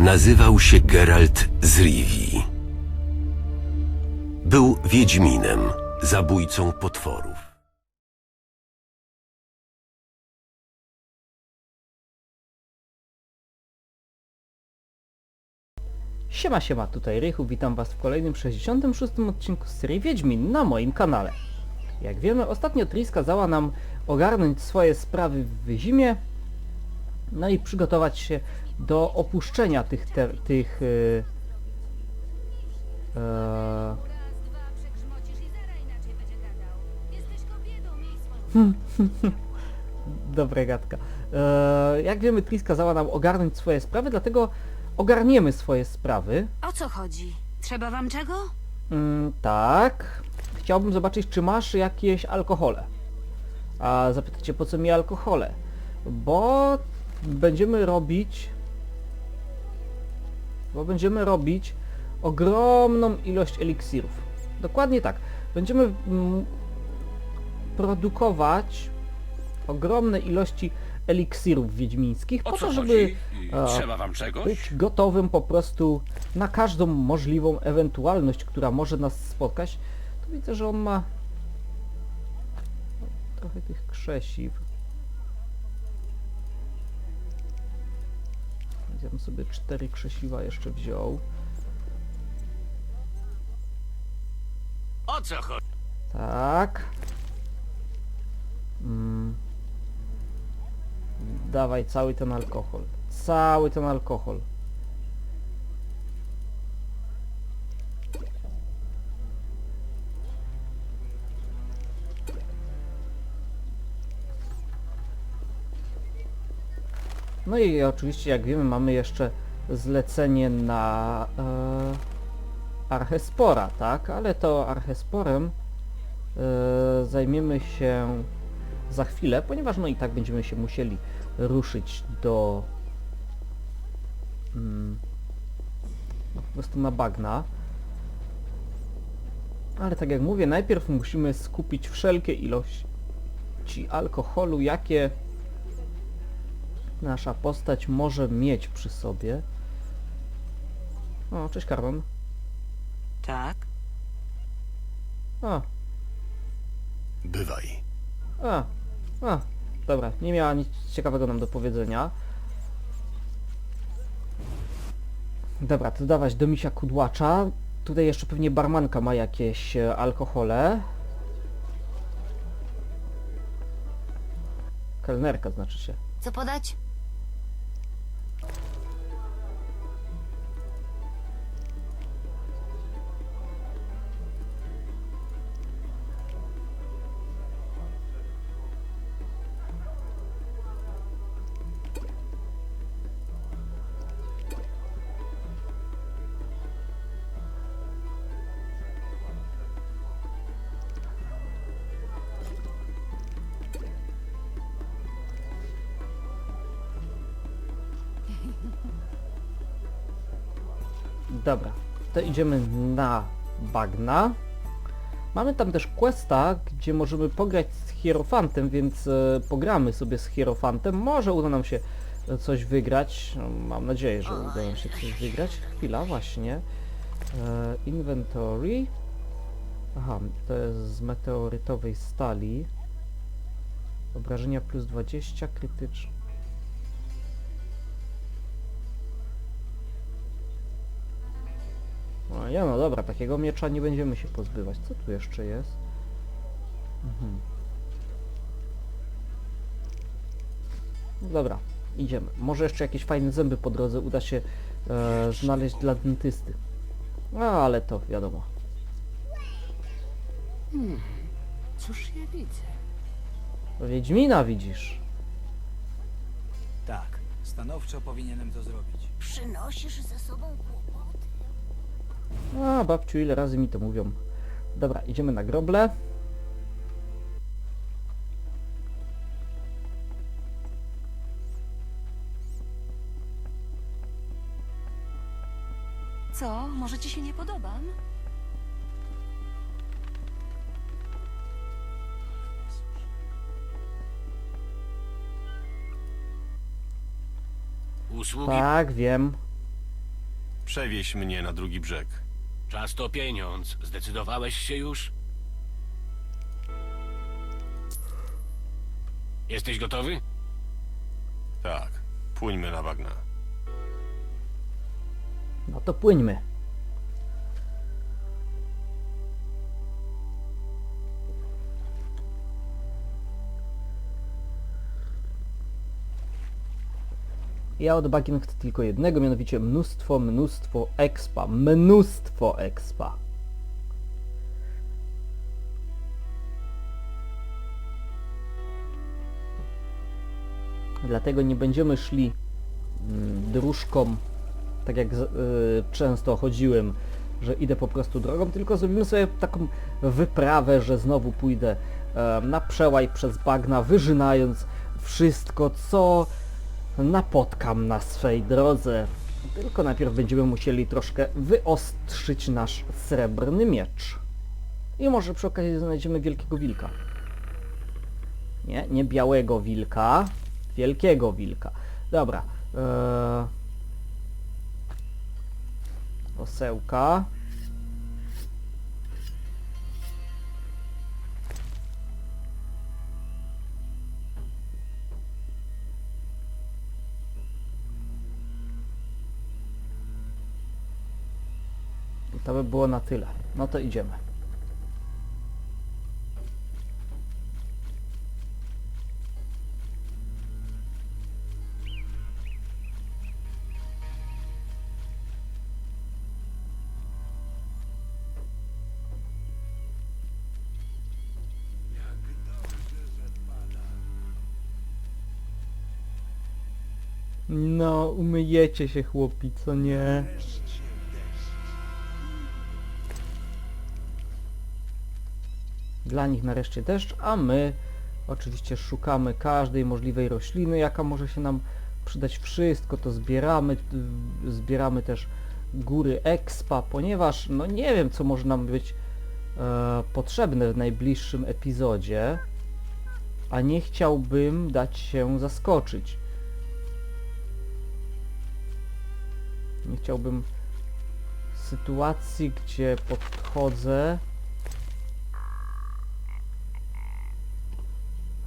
Nazywał się Geralt z Rivii. Był wiedźminem, zabójcą potworów. Siema, siema, tutaj Rychu, witam was w kolejnym 66 odcinku z serii Wiedźmin na moim kanale. Jak wiemy, ostatnio Tris kazała nam ogarnąć swoje sprawy w zimie, no i przygotować się do opuszczenia tych, te, tych yy, e, Dobre gadka. E, jak wiemy, Tris kazała nam ogarnąć swoje sprawy, dlatego ogarniemy swoje sprawy. O co chodzi? Trzeba wam czego? Mm, tak. Chciałbym zobaczyć, czy masz jakieś alkohole. A zapytacie, po co mi alkohole? Bo będziemy robić... Bo będziemy robić ogromną ilość eliksirów. Dokładnie tak. Będziemy mm, produkować ogromne ilości eliksirów wiedźmińskich po to, żeby e, być gotowym po prostu na każdą możliwą ewentualność, która może nas spotkać. To widzę, że on ma trochę tych krzesiw. Ja bym sobie cztery krzesiwa jeszcze wziął. O co chodzi? Tak. Mm. Dawaj cały ten alkohol. Cały ten alkohol. No i oczywiście, jak wiemy, mamy jeszcze zlecenie na e, Archespora, tak? Ale to Archesporem e, zajmiemy się za chwilę, ponieważ no i tak będziemy się musieli ruszyć do mm, no, po prostu na bagna. Ale tak jak mówię, najpierw musimy skupić wszelkie ilości alkoholu, jakie nasza postać może mieć przy sobie. O, cześć Karlon. Tak. O, Bywaj. A, a, dobra, nie miała nic ciekawego nam do powiedzenia. Dobra, to dawać do misia kudłacza. Tutaj jeszcze pewnie barmanka ma jakieś e, alkohole. Kelnerka znaczy się. Co podać? Dobra, to idziemy na bagna. Mamy tam też questa, gdzie możemy pograć z hierofantem, więc e, pogramy sobie z hierofantem. Może uda nam się e, coś wygrać. No, Mam nadzieję, że uda nam się coś wygrać. Chwila, właśnie. E, inventory. Aha, to jest z meteorytowej stali. Obrażenia plus 20, krytyczne. Ja no dobra, takiego miecza nie będziemy się pozbywać. Co tu jeszcze jest? Mhm. Dobra, idziemy. Może jeszcze jakieś fajne zęby po drodze uda się e, znaleźć dla dentysty. No ale to wiadomo. Cóż ja widzę? Wiedźmina widzisz. Tak, stanowczo powinienem to zrobić. Przynosisz ze sobą kłopoty. A babciu, ile razy mi to mówią. Dobra, idziemy na groble. Co? Może ci się nie podobam? Usługi Tak, wiem. Przewieź mnie na drugi brzeg. Czas to pieniądz. Zdecydowałeś się już? Jesteś gotowy? Tak, płyńmy na bagna. No to płyńmy. Ja od bagien chcę tylko jednego, mianowicie mnóstwo, mnóstwo expa. Mnóstwo expa. Dlatego nie będziemy szli mm, dróżką, tak jak y, często chodziłem, że idę po prostu drogą, tylko zrobimy sobie taką wyprawę, że znowu pójdę e, na przełaj przez bagna, wyżynając wszystko, co napotkam na swej drodze. Tylko najpierw będziemy musieli troszkę wyostrzyć nasz srebrny miecz. I może przy okazji znajdziemy wielkiego wilka. Nie, nie białego wilka, wielkiego wilka. Dobra. Eee... Osełka. Było na tyle. No to idziemy. No, umyjecie się chłopi, co nie? Dla nich nareszcie deszcz, a my oczywiście szukamy każdej możliwej rośliny, jaka może się nam przydać. Wszystko to zbieramy, zbieramy też góry expa, ponieważ no nie wiem co może nam być e, potrzebne w najbliższym epizodzie, a nie chciałbym dać się zaskoczyć. Nie chciałbym sytuacji, gdzie podchodzę.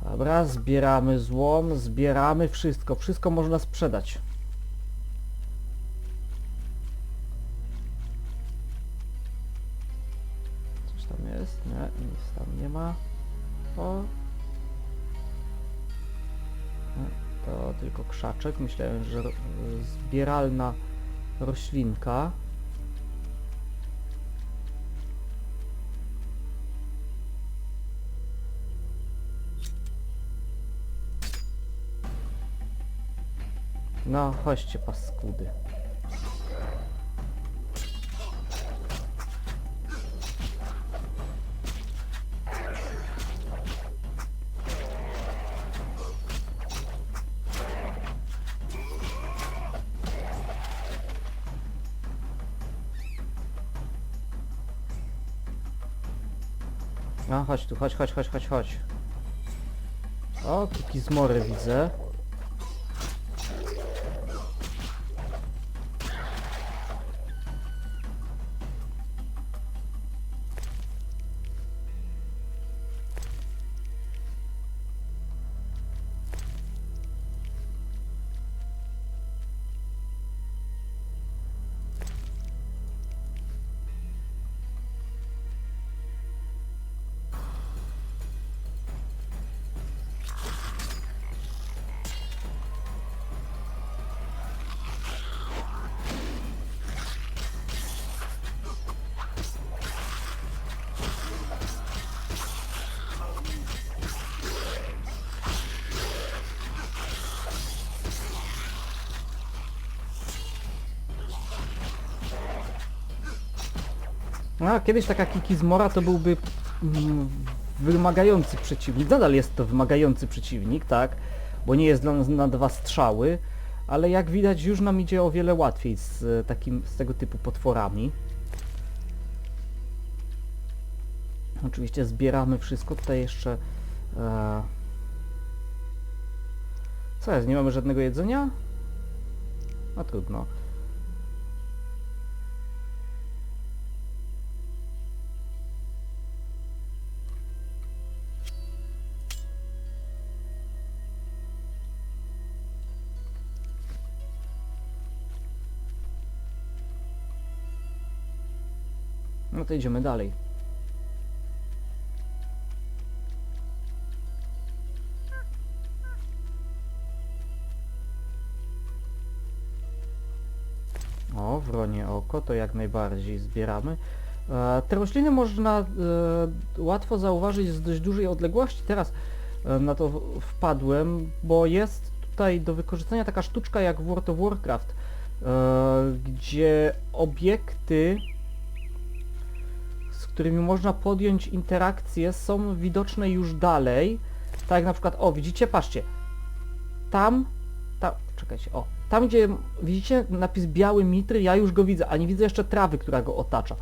Dobra, zbieramy złom, zbieramy wszystko. Wszystko można sprzedać. Coś tam jest? Nie, nic tam nie ma. O. To tylko krzaczek. Myślałem, że zbieralna roślinka. No, chodźcie paskudy. No, chodź tu, chodź, chodź, chodź, chodź, chodź. O, kikizmory widzę. No, kiedyś taka Kikizmora to byłby mm, wymagający przeciwnik. Nadal jest to wymagający przeciwnik, tak? Bo nie jest dla nas na dwa strzały, ale jak widać już nam idzie o wiele łatwiej z e, takim, z tego typu potworami. Oczywiście zbieramy wszystko. Tutaj jeszcze... E... Co jest? Nie mamy żadnego jedzenia? No trudno. To idziemy dalej. O, wronie oko, to jak najbardziej zbieramy. E, te rośliny można e, łatwo zauważyć z dość dużej odległości. Teraz e, na to wpadłem, bo jest tutaj do wykorzystania taka sztuczka jak w World of Warcraft, gdzie obiekty, którymi można podjąć interakcję, są widoczne już dalej. Tak jak na przykład, o widzicie, patrzcie, tam, tam, czekajcie, o, tam gdzie widzicie napis biały mitry, ja już go widzę, a nie widzę jeszcze trawy, która go otacza.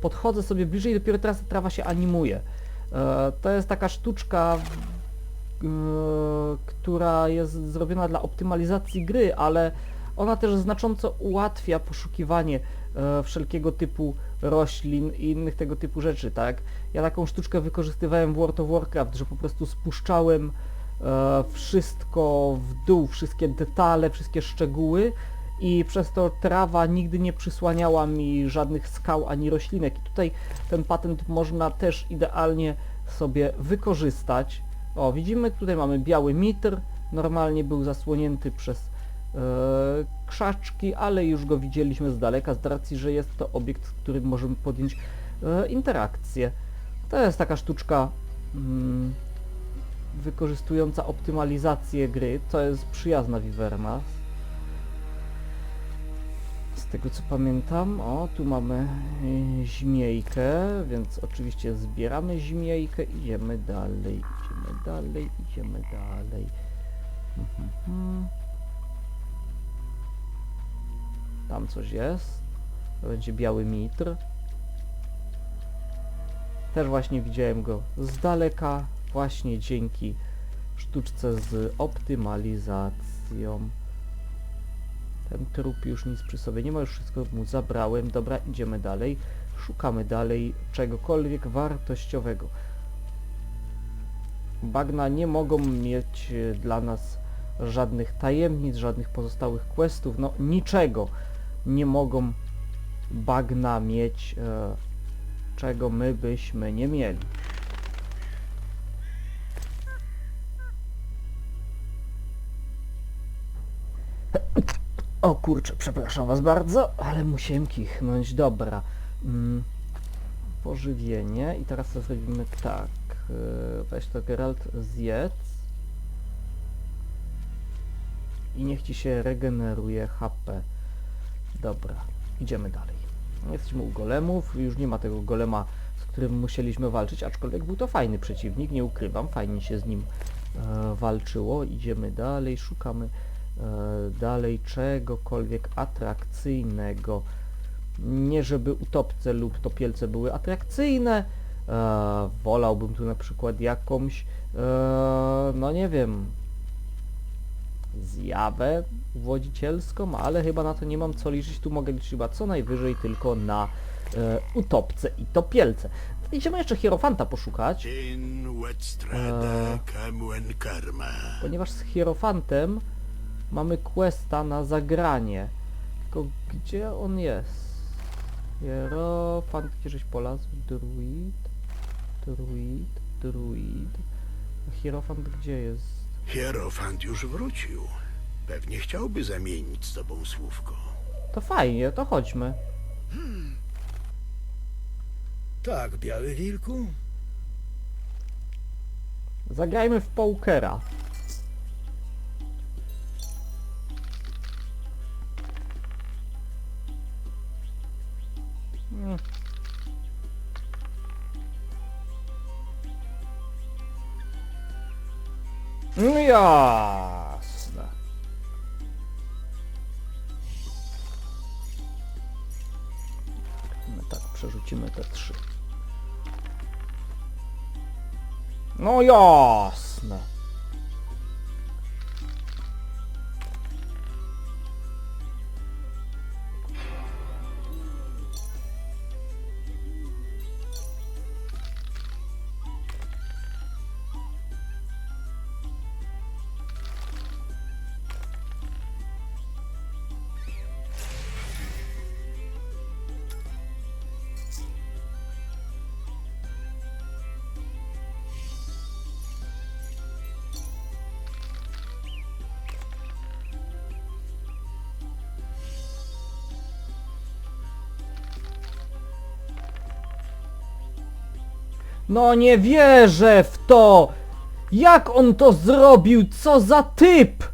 Podchodzę sobie bliżej i dopiero teraz ta trawa się animuje. E, to jest taka sztuczka, e, która jest zrobiona dla optymalizacji gry, ale ona też znacząco ułatwia poszukiwanie e, wszelkiego typu roślin i innych tego typu rzeczy, tak? Ja taką sztuczkę wykorzystywałem w World of Warcraft, że po prostu spuszczałem e, wszystko w dół, wszystkie detale, wszystkie szczegóły i przez to trawa nigdy nie przysłaniała mi żadnych skał ani roślinek. I tutaj ten patent można też idealnie sobie wykorzystać. O, widzimy, tutaj mamy biały mitr, normalnie był zasłonięty przez krzaczki, ale już go widzieliśmy z daleka, z racji, że jest to obiekt, z którym możemy podjąć e, interakcję. To jest taka sztuczka mm, wykorzystująca optymalizację gry, to jest przyjazna Vivermas. Z tego co pamiętam, o tu mamy y, żmiejkę, więc oczywiście zbieramy żmiejkę, idziemy dalej, idziemy dalej, idziemy dalej. Mhm, Tam coś jest. To będzie biały mitr. Też właśnie widziałem go z daleka, właśnie dzięki sztuczce z optymalizacją. Ten trup już nic przy sobie nie ma, już wszystko mu zabrałem. Dobra, idziemy dalej. Szukamy dalej czegokolwiek wartościowego. Bagna nie mogą mieć dla nas żadnych tajemnic, żadnych pozostałych questów, no niczego nie mogą bagna mieć, e, czego my byśmy nie mieli. O kurczę, przepraszam was bardzo, ale musiałem kichnąć. Dobra. Mm, pożywienie i teraz to zrobimy tak. e, Weź to Geralt zjedz. I niech ci się regeneruje HP. Dobra, idziemy dalej. Jesteśmy u golemów, już nie ma tego golema, z którym musieliśmy walczyć, aczkolwiek był to fajny przeciwnik, nie ukrywam, fajnie się z nim e, walczyło. Idziemy dalej, szukamy e, dalej czegokolwiek atrakcyjnego. Nie żeby utopce lub topielce były atrakcyjne, e, wolałbym tu na przykład jakąś, e, no nie wiem, zjawę wodzicielską, ale chyba na to nie mam co liczyć, tu mogę liczyć chyba co najwyżej tylko na e, utopce i topielce. Idziemy jeszcze hierofanta poszukać, Karma. ponieważ z hierofantem mamy questa na zagranie. Tylko gdzie on jest? Hierofant, gdzie żeś polazł? Druid, druid, druid. A hierofant gdzie jest? Hierofant już wrócił. Pewnie chciałby zamienić z tobą słówko. To fajnie, to chodźmy. Tak, biały wilku? Zagrajmy w pokera. No No nie wierzę w to! Jak on to zrobił? Co za typ!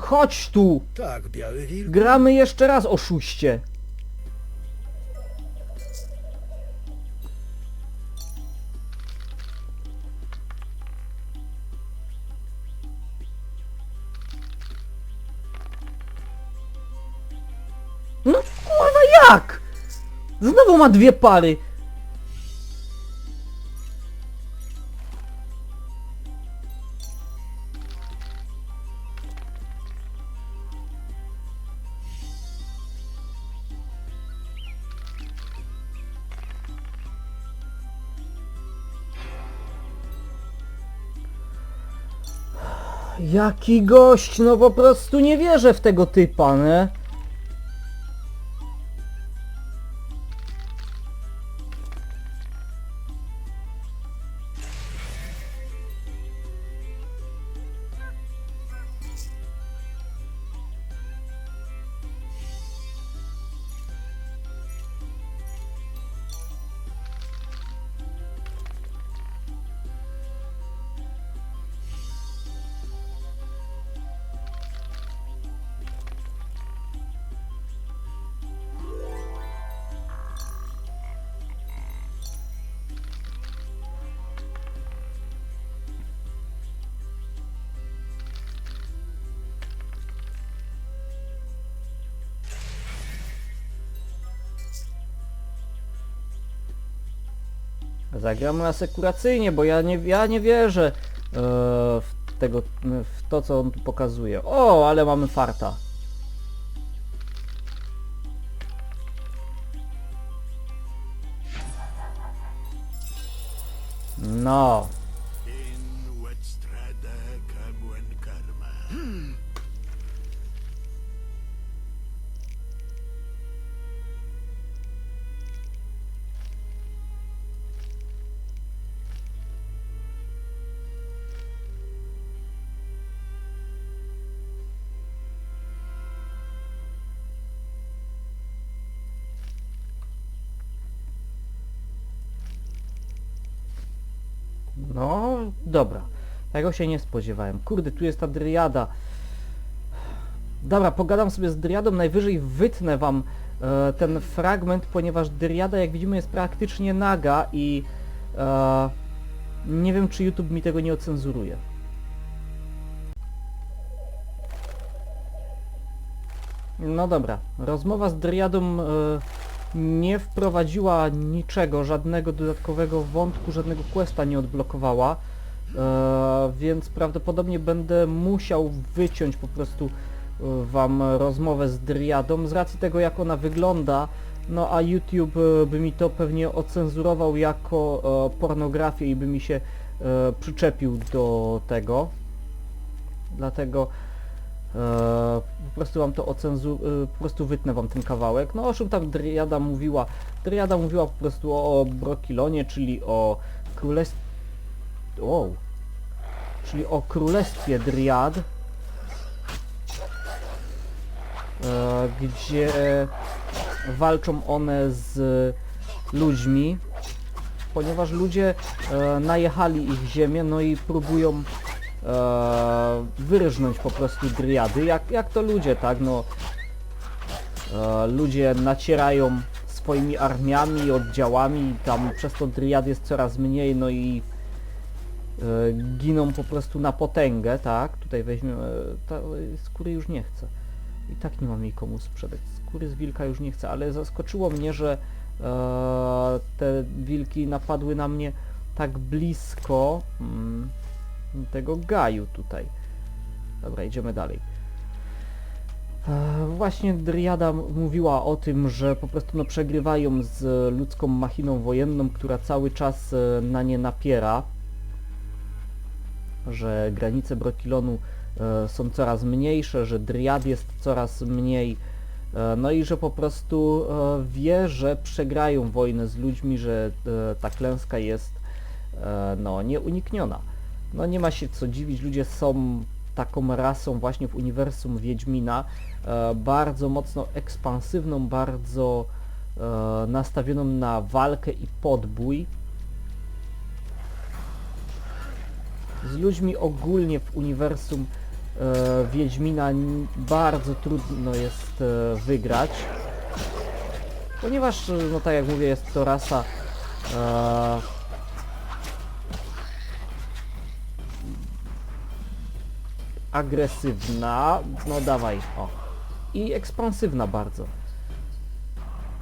Chodź tu! Tak, biały wilk. Gramy jeszcze raz, oszuście! No kurwa jak? Znowu ma dwie pary! Jaki gość, no po prostu nie wierzę w tego typa, nie? Zagramy asekuracyjnie, bo ja nie, ja nie wierzę e, w, tego, w to, co on tu pokazuje. O, ale mamy farta. No, Tego się nie spodziewałem. Kurde, tu jest ta dryada. Dobra, pogadam sobie z dryjadą, najwyżej wytnę wam e, ten fragment, ponieważ dryada, jak widzimy, jest praktycznie naga i e, nie wiem, czy YouTube mi tego nie ocenzuruje. No dobra, rozmowa z Dryjadą e, nie wprowadziła niczego, żadnego dodatkowego wątku, żadnego questa nie odblokowała, e, więc prawdopodobnie będę musiał wyciąć po prostu e, wam rozmowę z Dryjadą z racji tego jak ona wygląda, no a YouTube e, by mi to pewnie ocenzurował jako e, pornografię i by mi się e, przyczepił do tego. Dlatego e, po prostu wam to ocenzu... e, po prostu wytnę wam ten kawałek. No o czym tam Dryada mówiła? Dryada mówiła po prostu o Brokilonie, czyli o królestwie... Wow. Czyli o królestwie Dryad. E, gdzie walczą one z ludźmi, ponieważ ludzie e, najechali ich ziemię, no i próbują e, wyrżnąć po prostu dryady, jak, jak to ludzie, tak, no ludzie nacierają swoimi armiami, oddziałami, tam przez to dryad jest coraz mniej, no i giną po prostu na potęgę, tak, tutaj weźmiemy, ta, skóry już nie chcę, i tak nie mam jej komu sprzedać, skóry z wilka już nie chcę, ale zaskoczyło mnie, że e, te wilki napadły na mnie tak blisko, mm, tego gaju tutaj. Dobra, idziemy dalej. E, Właśnie Dryada m- mówiła o tym, że po prostu no, przegrywają z ludzką machiną wojenną, która cały czas e, na nie napiera, że granice Brokilonu e, są coraz mniejsze, że Dryad jest coraz mniej, e, no i że po prostu e, wie, że przegrają wojnę z ludźmi, że ta klęska jest no, nieunikniona. No nie ma się co dziwić, ludzie są taką rasą właśnie w uniwersum Wiedźmina, bardzo mocno ekspansywną, bardzo nastawioną na walkę i podbój. Z ludźmi ogólnie w uniwersum e, Wiedźmina bardzo trudno jest e, wygrać. Ponieważ, e, no tak jak mówię, jest to rasa e, agresywna, no dawaj, o. I ekspansywna bardzo.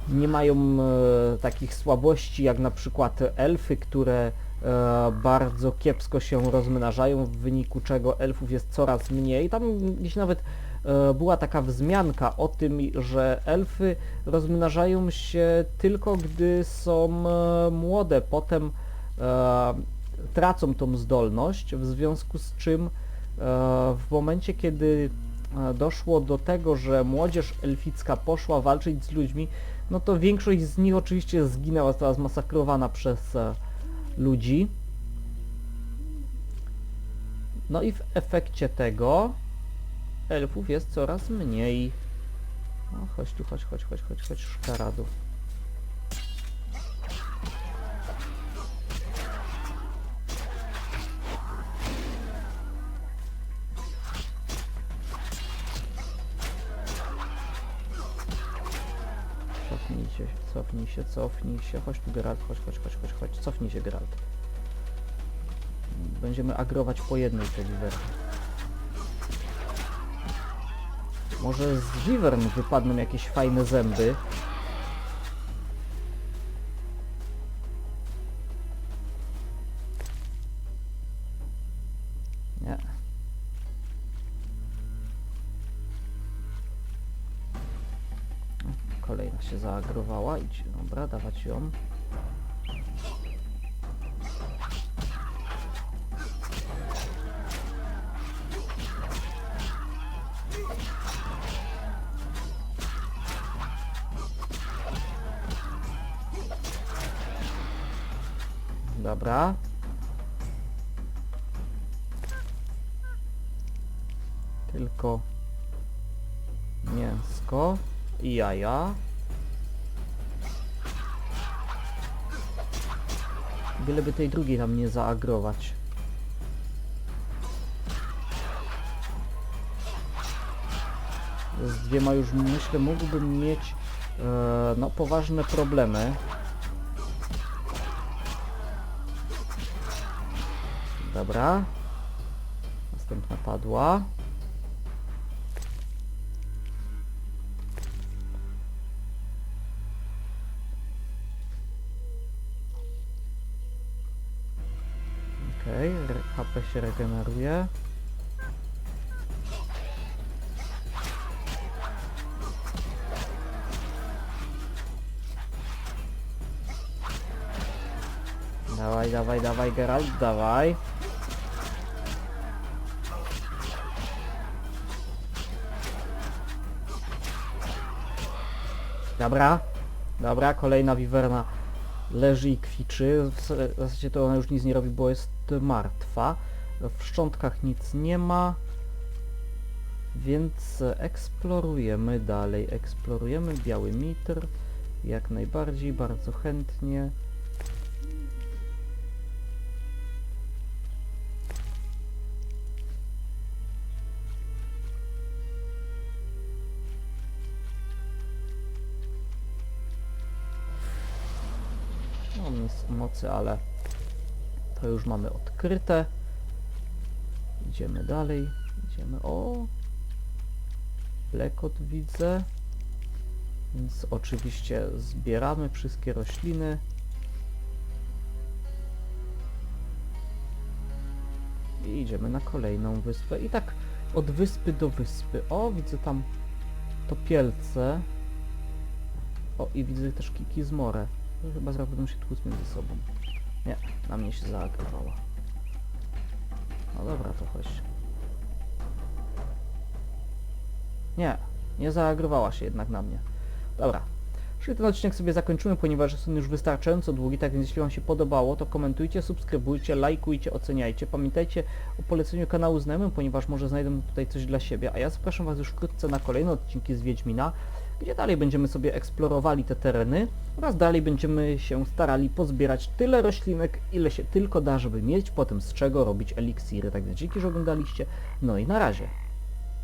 Nie mają e, takich słabości jak na przykład elfy, które e, bardzo kiepsko się rozmnażają, w wyniku czego elfów jest coraz mniej. Tam gdzieś nawet e, była taka wzmianka o tym, że elfy rozmnażają się tylko gdy są e, młode, potem tracą tą zdolność, w związku z czym w momencie, kiedy doszło do tego, że młodzież elficka poszła walczyć z ludźmi, no to większość z nich oczywiście zginęła, została zmasakrowana przez ludzi. No i w efekcie tego elfów jest coraz mniej. No chodź tu, chodź, chodź, chodź, chodź, chodź, szkaradu. Cofnij się. Chodź tu Geralt, chodź, chodź, chodź, chodź, chodź. Cofnij się Geralt. Będziemy agrować po jednej te wiwerny. Może z wiwern wypadną jakieś fajne zęby. Kolejna się zaagrowała. Idź, dobra, dawać ją. Jaja. Byleby tej drugiej tam nie zaagrować. Z dwiema już myślę mógłbym mieć e, no poważne problemy. Dobra. Następna padła. Się regeneruje. Dawaj, dawaj, dawaj Geralt, dawaj. Dobra, dobra, kolejna wiwerna leży i kwiczy. W zasadzie to ona już nic nie robi, bo jest martwa. W szczątkach nic nie ma. Więc eksplorujemy dalej. Eksplorujemy biały mitr. Jak najbardziej, bardzo chętnie. No, nic mocy, ale to już mamy odkryte. Idziemy dalej. Idziemy. O! Lekot widzę. Więc oczywiście zbieramy wszystkie rośliny. I idziemy na kolejną wyspę. I tak od wyspy do wyspy. O, widzę tam topielce. O, i widzę też kikizmorę. To Chyba zaraz będą się tłuc między sobą. Nie, na mnie się zaagrowała. No dobra, to chodź. Nie, nie zaagrowała się jednak na mnie. Dobra. Czyli ten odcinek sobie zakończymy, ponieważ jest on już wystarczająco długi, tak więc jeśli Wam się podobało, to komentujcie, subskrybujcie, lajkujcie, oceniajcie. Pamiętajcie o poleceniu kanału znajomym, ponieważ może znajdą tutaj coś dla siebie, a ja zapraszam Was już wkrótce na kolejne odcinki z Wiedźmina. Gdzie dalej będziemy sobie eksplorowali te tereny oraz dalej będziemy się starali pozbierać tyle roślinek, ile się tylko da, żeby mieć potem z czego robić eliksiry. Tak więc dzięki, że oglądaliście. No i na razie.